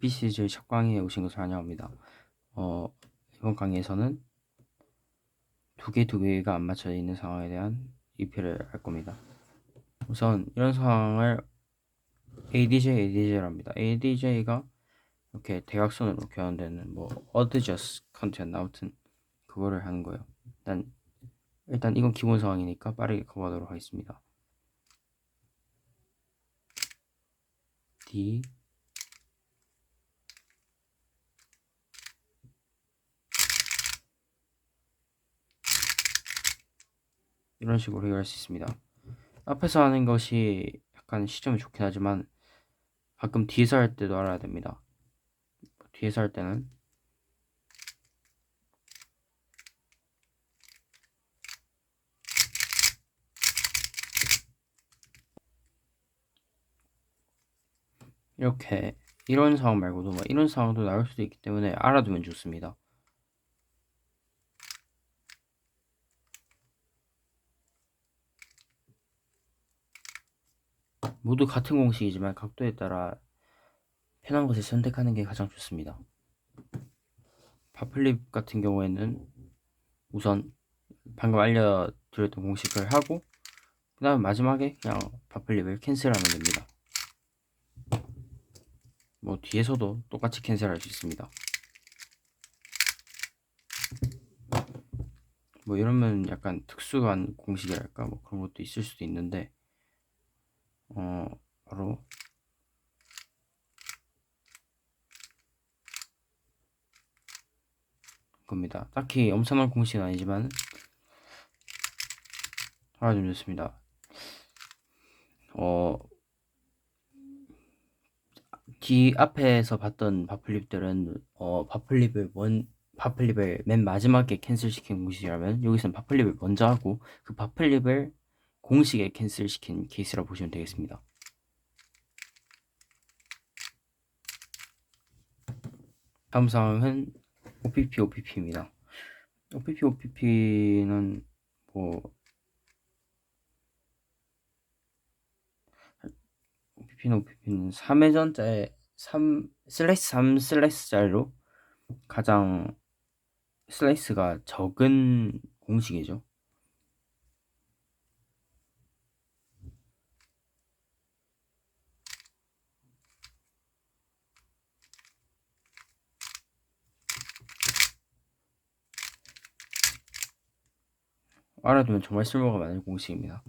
BCJ 첫 강의에 오신 것을 환영합니다. 어, 이번 강의에서는 두 개, 두 개가 안 맞춰져 있는 상황에 대한 리뷰를 할 겁니다. 우선 이런 상황을 ADJ, ADJ를 합니다. ADJ가 이렇게 대각선으로 교환되는 뭐 adjust content 아무튼 그거를 하는 거예요. 일단 일단 이건 기본 상황이니까 빠르게 가보도록 하겠습니다. D 이런 식으로 해결할 수 있습니다. 앞에서 하는 것이 약간 시점이 좋긴 하지만 가끔 뒤에서 할 때도 알아야 됩니다. 뒤에서 할 때는 이렇게 이런 상황 말고도 뭐 이런 상황도 나올 수도 있기 때문에 알아두면 좋습니다. 모두 같은 공식이지만 각도에 따라 편한 것을 선택하는 게 가장 좋습니다. 바플립 같은 경우에는 우선 방금 알려드렸던 공식을 하고 그 다음에 마지막에 그냥 바플립을 캔슬하면 됩니다. 뭐 뒤에서도 똑같이 캔슬할 수 있습니다. 뭐 이러면 약간 특수한 공식이랄까 뭐 그런 것도 있을 수도 있는데 로 겁니다. 딱히 엄청난 공식은 아니지만 하나 좀 좋습니다. 어, 뒤 앞에서 봤던 바플립들은 어, 바플립을 원 바플립을 맨 마지막에 캔슬시킨 공식이라면 여기서는 바플립을 먼저 하고 그 바플립을 공식에 캔슬시킨 케이스라고 보시면 되겠습니다. 다음 상황은 OPP OPP입니다. OPP OPP는 뭐 OPP는 OPP는 3회전자에 3 슬래시 3 슬래시 짜리로 가장 슬라이스가 적은 공식이죠. 알아두면 정말 쓸모가 많은 공식입니다.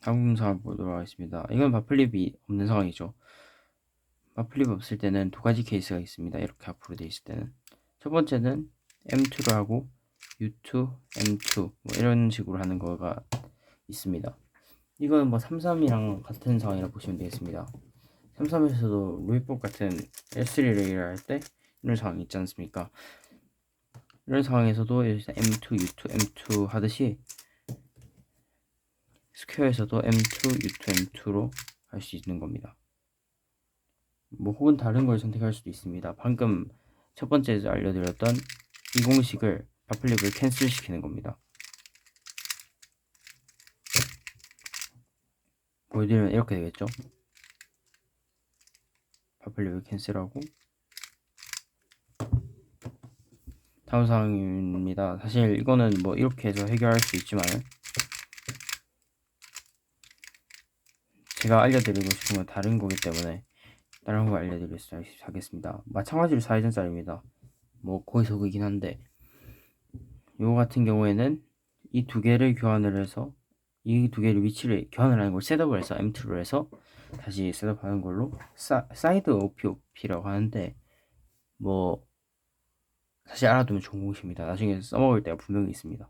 다음 상황 보도록 하겠습니다. 이건 바플립이 없는 상황이죠. 바플립 없을 때는 두 가지 케이스가 있습니다. 이렇게 앞으로 되어 있을 때는 첫 번째는 M2를 하고 U2, M2 뭐 이런 식으로 하는 거가 있습니다. 이거는 뭐 33이랑 같은 상황이라 보시면 되겠습니다. 33에서도 루이법 같은 S3를 할 때 이런 상황이 있지 않습니까? 이런 상황에서도 여기서 M2, U2, M2 하듯이 스퀘어에서도 M2, U2, M2로 할 수 있는 겁니다. 뭐 혹은 다른 걸 선택할 수도 있습니다. 방금 첫 번째에서 알려드렸던 이 공식을 바플립을 캔슬 시키는 겁니다. 보여드리면 이렇게 되겠죠. 바플립을 캔슬하고 다음 상황입니다. 사실 이거는 뭐 이렇게 해서 해결할 수 있지만 제가 알려드리고 싶은 건 다른 거기 때문에 다른 거 알려드리겠습니다. 마찬가지로 4회전짜리입니다. 뭐 거기서 그긴 한데 이거 같은 경우에는 이 두 개를 교환을 해서 이 두 개를 위치를 교환을 하는 걸 셋업을 해서 M2로 해서 다시 셋업하는 걸로 사, 사이드 OPOP라고 하는데 뭐 사실 알아두면 좋은 공식입니다. 나중에 써먹을 때가 분명히 있습니다.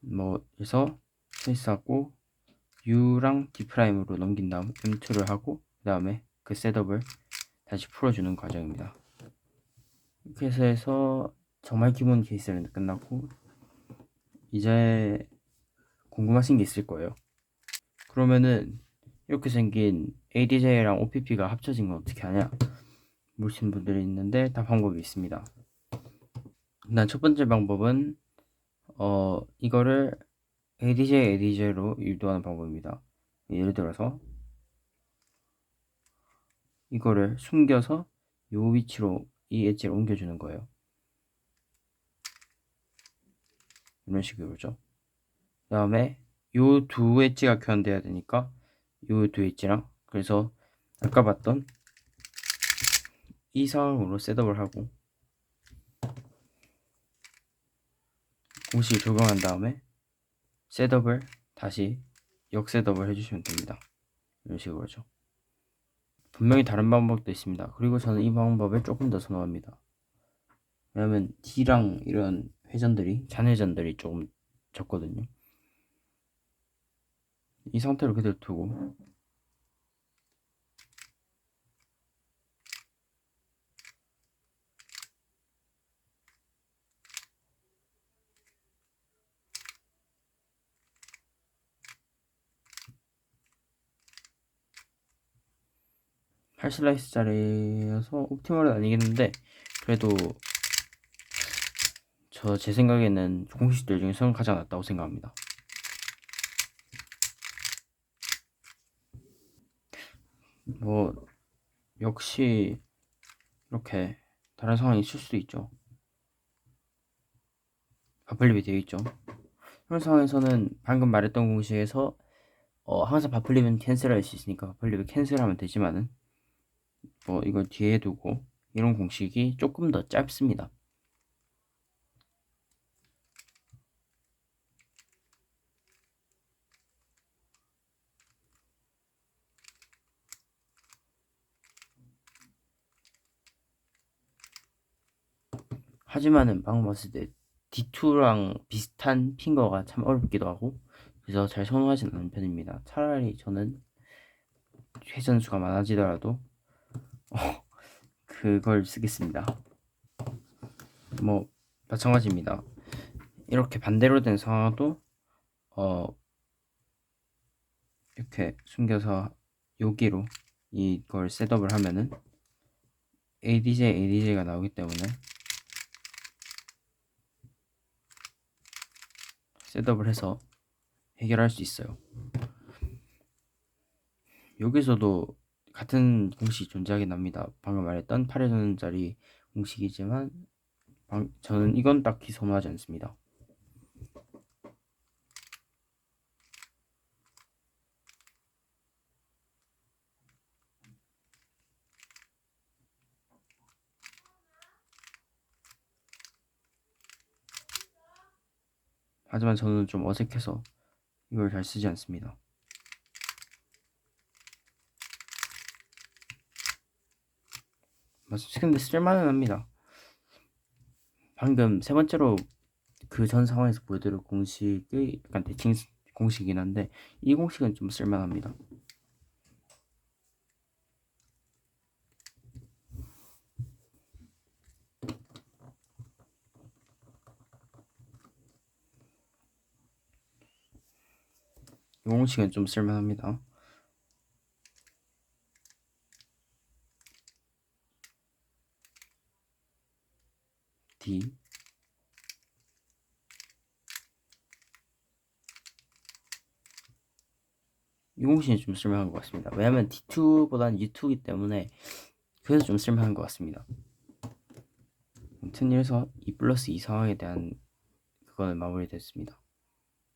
뭐 그래서 스페이스하고 U랑 D 프라임으로 넘긴 다음 M2를 하고 그 다음에 그 셋업을 다시 풀어주는 과정입니다. 이렇게 해서 해서 정말 기본 케이스는 끝났고 이제 궁금하신 게 있을 거예요. 그러면은 이렇게 생긴 ADJ랑 OPP가 합쳐진 건 어떻게 하냐? 모르시는 분들이 있는데 다 방법이 있습니다. 일단 첫 번째 방법은 어 이거를 ADJ ADJ로 유도하는 방법입니다. 예를 들어서 이거를 숨겨서 요 위치로 이 엣지를 옮겨주는 거예요. 이런 식으로죠. 그 다음에 요 두 엣지가 교환돼야 되니까 요 두 엣지랑 그래서 아까 봤던 이 상황으로 셋업을 하고 공식을 적용한 다음에 셋업을 다시 역셋업을 해주시면 됩니다. 이런 식으로 죠. 분명히 다른 방법도 있습니다. 그리고 저는 이 방법을 조금 더 선호합니다. 왜냐면 D랑 이런 회전들이 잔회전들이 조금 적거든요. 이 상태로 그대로 두고 팔 슬라이스짜리여서 옵티멀은 아니겠는데 그래도 저 제 생각에는 공식들 중에서는 가장 낫다고 생각합니다. 뭐 역시 이렇게 다른 상황이 있을 수도 있죠. 바플립이 되어 있죠. 그런 상황에서는 방금 말했던 공식에서 어, 항상 바플립은 캔슬할 수 있으니까 바플립을 캔슬하면 되지만은 뭐 이걸 뒤에 두고 이런 공식이 조금 더 짧습니다. 하지만은 방금 봤을 때 D2랑 비슷한 핑거가 참 어렵기도 하고 그래서 잘 선호하지는 않는 편입니다. 차라리 저는 회전수가 많아지더라도 어, 그걸 쓰겠습니다. 뭐 마찬가지입니다. 이렇게 반대로 된 상황도 어 이렇게 숨겨서 여기로 이걸 셋업을 하면은 ADJ ADJ가 나오기 때문에 셋업을 해서 해결할 수 있어요. 여기서도 같은 공식이 존재하긴 합니다. 방금 말했던 8회전짜리 공식이지만 방, 저는 이건 딱히 선호하지 않습니다. 하지만 저는 좀 어색해서 이걸 잘 쓰지 않습니다. 근데 쓸만은 합니다. 방금 세 번째로 그 전 상황에서 보여드릴 공식이 약간 대칭 공식이긴 한데 이 공식은 좀 쓸만합니다. 이 공식은 좀 쓸만합니다. D 이 공식이 좀 쓸만한 것 같습니다. 왜냐하면 D2보다는 U2이기 때문에 그래서 좀 쓸만한 것 같습니다. 아무튼 이래서 2 플러스 2 상황에 대한 그거는 마무리됐습니다.